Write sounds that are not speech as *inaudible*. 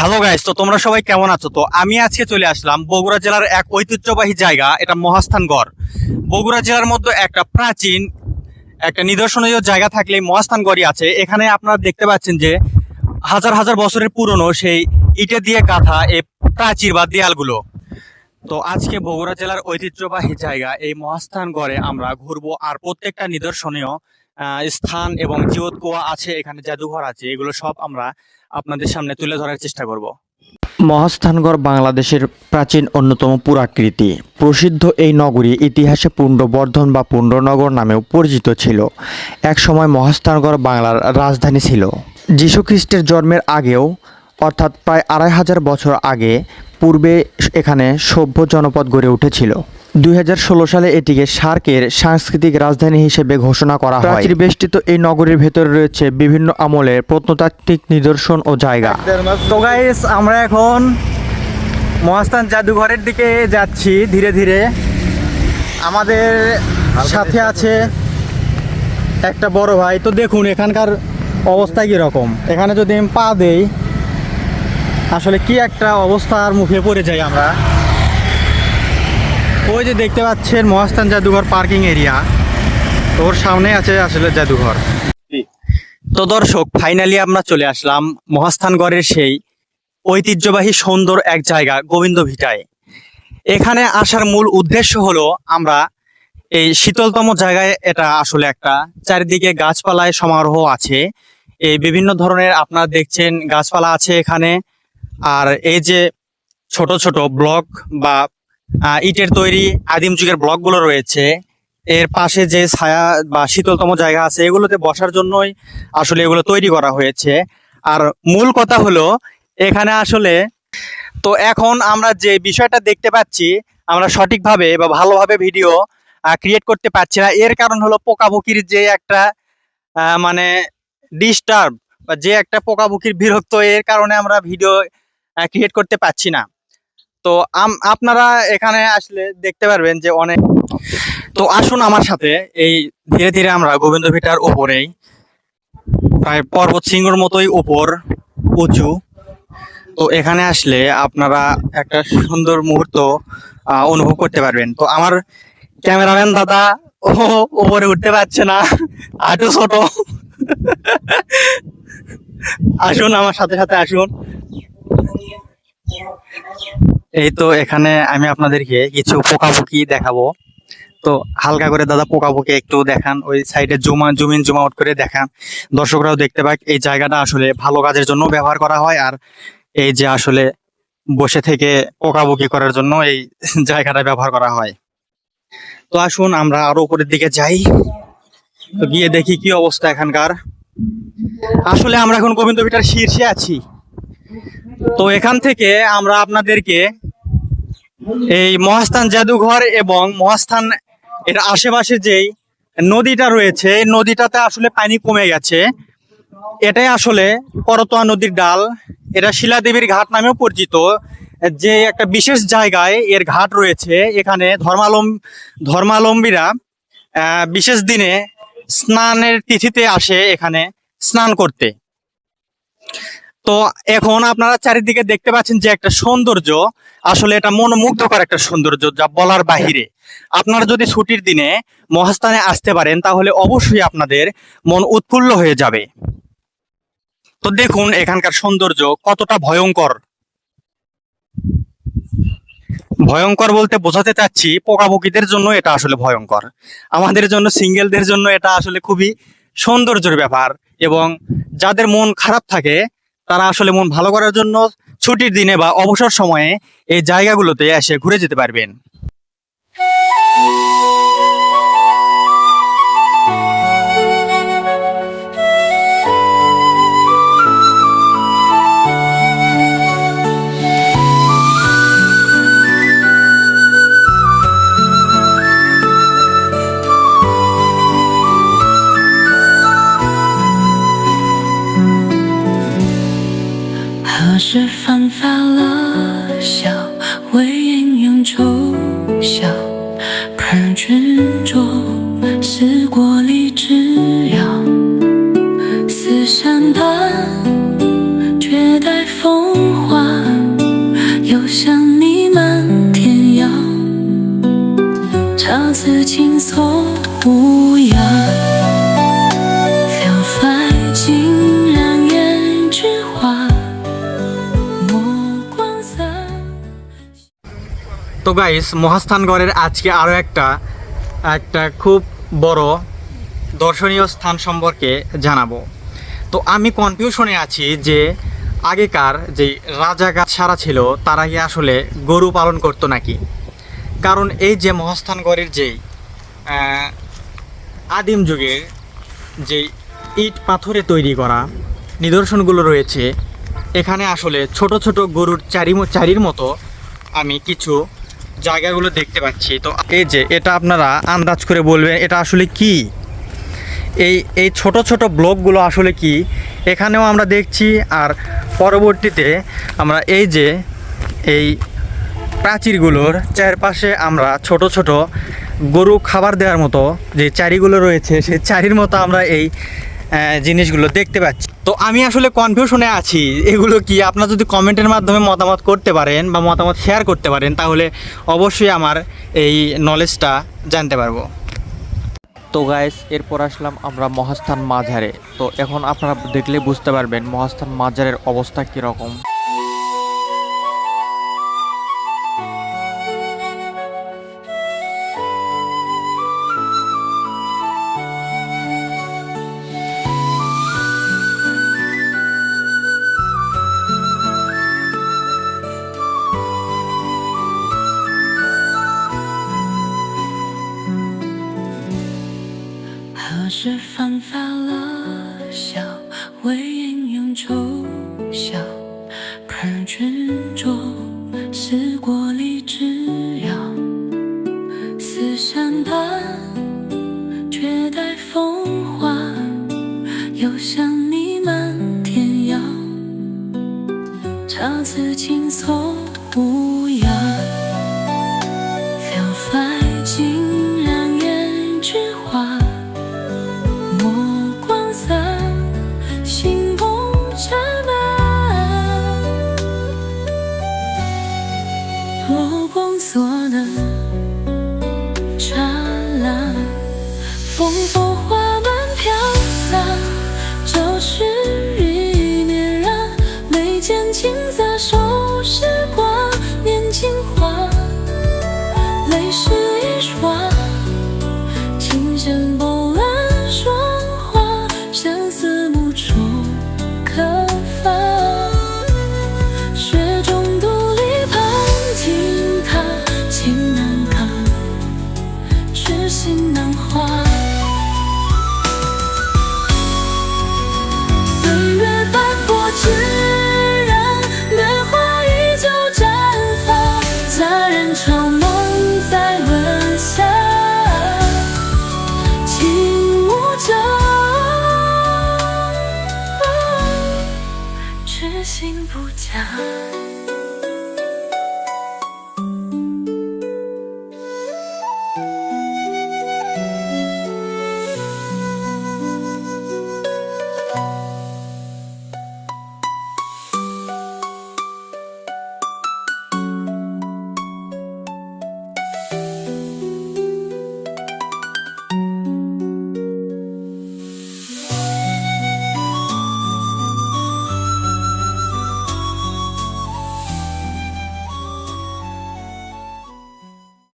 Hello guys তো তোমরা সবাই কেমন আছো? তো আমি আজকে চলে আসলাম বগুড়া জেলার এক ঐতিহ্যবাহী জায়গা, এটা মহাস্থানগড় বগুড়া জেলার মধ্যে একটা প্রাচীন, একটা নিদর্শনীয় জায়গা থাকলে মহাস্থানগড়ই আছে। এখানে আপনারা দেখতে পাচ্ছেন যে হাজার হাজার বছরের পুরনো সেই ইটে দিয়ে গাঁথা এই প্রাচীর বা দেয়ালগুলো। তো আজকে বগুড়া জেলার ঐতিহ্যবাহী জায়গা, এই মহাস্থানগড়ে আমরা ঘুরবো আর প্রত্যেকটা নিদর্শনীয় স্থান এবং জিওত কুয়া আছে, এখানে জাদুঘর আছে, এগুলো সব আমরা আপনাদের সামনে তুলে ধরার চেষ্টা করব। মহাস্থানগড় বাংলাদেশের প্রাচীন অন্যতম পুরাকৃতি। প্রসিদ্ধ এই নগরী ইতিহাসে পুণ্ডবর্ধন বা পুণ্ডনগর নামেও পরিচিত ছিল। একসময় মহাস্থানগড় বাংলার রাজধানী ছিল। যীশুখ্রিস্টের জন্মের আগেও, অর্থাৎ প্রায় আড়াই হাজার বছর আগে, পূর্বে এখানে সভ্য জনপদ গড়ে উঠেছিল। দুই হাজার ষোলো সালে এটিকে সার্কের সাংস্কৃতিক রাজধানী হিসেবে ঘোষণা করা হয়। প্রাচীর বেষ্টিত এই নগরীর ভেতরে রয়েছে বিভিন্ন আমলের প্রত্নতাত্ত্বিক নিদর্শন ও জায়গা। তো গাইস আমরা এখন মহাস্থান জাদুঘরের দিকে যাচ্ছি ধীরে ধীরে। আমাদের সাথে আছে একটা বড় ভাই। তো দেখুন এখানকার অবস্থা কীরকম? এখানে যদি আমি পা দেই আসলে কি একটা অবস্থার মুখে পড়ে যাই আমরা। ওই যে দেখতে পাচ্ছেন মহাস্থান জাদুঘর পার্কিং এরিয়া। ওর সামনে আছে আসলে জাদুঘর। তো দর্শক ফাইনালি আমরা চলে আসলাম মহাস্থানগড়ের সেই ঐতিহ্যবাহী সুন্দর এক জায়গা গোবিন্দ ভিটায়। এখানে আসার মূল উদ্দেশ্য হলো আমরা এই শীতলতম জায়গায় এটা আসলে একটা চারিদিকে গাছপালায় সমারোহ আছে। এই বিভিন্ন ধরনের আপনারা দেখছেন গাছপালা আছে এখানে। আর এই যে ছোট ছোট ব্লক বা ইটের তৈরি আদিম যুগের ব্লকগুলো রয়েছে। এর পাশে যে ছায়া বা শীতলতম জায়গা আছে, এগুলোতে বসার জন্যই আসলে এগুলো তৈরি করা হয়েছে। আর মূল কথা হলো, এখানে আসলে তো এখন আমরা যে বিষয়টা দেখতে পাচ্ছি, আমরা সঠিকভাবে বা ভালোভাবে ভিডিও ক্রিয়েট করতে পারছি না। এর কারণ হলো পোকাপুকির যে একটা মানে ডিস্টার্ব বা যে একটা পোকাপুকির বিরক্ত, এর কারণে আমরা ভিডিও ক্রিয়েট করতে পারছি না। তো আপনারা এখানে আসলে দেখতে পারবেন যে অনেক তো আসুন আমার সাথে। এই ধীরে ধীরে আমরা গোবিন্দ ভিটার উপরেই, প্রায় পর্বত সিংহর মতোই উপর, উঁচু। তো এখানে আসলে আপনারা একটা সুন্দর মুহূর্ত অনুভব করতে পারবেন। তো আমার ক্যামেরাম্যান দাদা, ও উপরে উঠতে পারছে না আটু ছোট। আসুন আমার সাথে সাথে আসুন। এই তো এখানে আমি আপনাদেরকে কিছু পোকাপুকি দেখাবো। তো হালকা করে দাদা পোকাপুকি একটু দেখান, ওই সাইডে জুমা জুমিন জুম আউট করে দেখান। দর্শকরাও দেখতে পাক, এই জায়গাটা আসলে ভালো কাজের জন্য ব্যবহার করা হয়, আর এই যে আসলে বসে থেকে পোকাপুকি করার জন্য এই *laughs* জায়গাটা ব্যবহার করা হয়। তো আসুন, আমরা আরও উপরের দিকে যাই। তো গিয়ে দেখি কি অবস্থা এখানকার। আসলে আমরা এখন গোবিন্দ শীর্ষে আছি। তো এখান থেকে আমরা আপনাদেরকে এই মহাস্থান জাদুঘর এবং মহাস্থান এর আশেপাশে যেই নদীটা রয়েছে নদীটাতে আসলে পানি কমে গেছে। এটাই আসলে করতোয়া নদীর ডাল। এটা শিলাদেবীর ঘাট নামেও পরিচিত। যে একটা বিশেষ জায়গায় এর ঘাট রয়েছে, এখানে ধর্মালম ধর্মালম্বীরা বিশেষ দিনে স্নানের তিথিতে আসে এখানে স্নান করতে। তো এখন আপনারা চারিদিকে দেখতে পাচ্ছেন যে একটা সৌন্দর্য, আসলে এটা মনোমুগ্ধকর একটা সৌন্দর্য যা বলার বাহিরে। আপনারা যদি ছুটির দিনে মহাস্থানে আসতে পারেন, তাহলে অবশ্যই আপনাদের মন উৎফুল্ল হয়ে যাবে। তো দেখুন এখানকার সৌন্দর্য কতটা ভয়ঙ্কর। ভয়ঙ্কর বলতে বোঝাতে চাচ্ছি পোকাপকিদের জন্য এটা আসলে ভয়ঙ্কর। আমাদের জন্য, সিঙ্গেলদের জন্য এটা আসলে খুবই সৌন্দর্যের ব্যাপার এবং যাদের মন খারাপ থাকে তারা আসলে মন ভালো করার জন্য ছুটির দিনে বা অবসর সময়ে এই জায়গাগুলোতে এসে ঘুরে যেতে পারবেন। 笑，不染执着；是过立之腰，似山般，绝代风华。又向你满天涯，恰似青松无恙。তো গাইস মহাস্থানগড়ের আজকে আরও একটা একটা খুব বড় দর্শনীয় স্থান সম্পর্কে জানাব। তো আমি কনফিউশনে আছি যে আগেকার যে রাজাগাছ সারা ছিল, তারা কি আসলে গরু পালন করতো নাকি? কারণ এই যে মহাস্থানগড়ের যেই আদিম যুগের যে ইট পাথরে তৈরি করা নিদর্শনগুলো রয়েছে, এখানে আসলে ছোট ছোট গরুর চারি, চারির মতো আমি কিছু জায়গাগুলো দেখতে পাচ্ছি। তো এই যে, এটা আপনারা আন্দাজ করে বলবেন, এটা আসলে কি? এই এই ছোট ছোট ব্লকগুলো আসলে কি? এখানেও আমরা দেখছি, আর পরবর্তীতে আমরা এই যে, এই প্রাচীরগুলোর চারপাশে আমরা ছোট ছোট গরু খাবার দেওয়ার মতো যে চারিগুলো রয়েছে, সেই চারির মতো আমরা এই জিনিসগুলো দেখতে পাচ্ছি। তো আমি আসলে কনফিউশনে আছি, এগুলো কি? আপনার যদি কমেন্টের মাধ্যমে মতামত করতে পারেন বা মতামত শেয়ার করতে পারেন, তাহলে অবশ্যই আমার এই নলেজটা জানতে পারব। তো গাইস এরপর আসলাম আমরা মহাস্থান মাঝারে। তো এখন আপনারা দেখলে বুঝতে পারবেন মহাস্থান মাঝারের অবস্থা কীরকম। 那时犯法了，小为阴阳助小，而君酌思过里之遥，似山般。time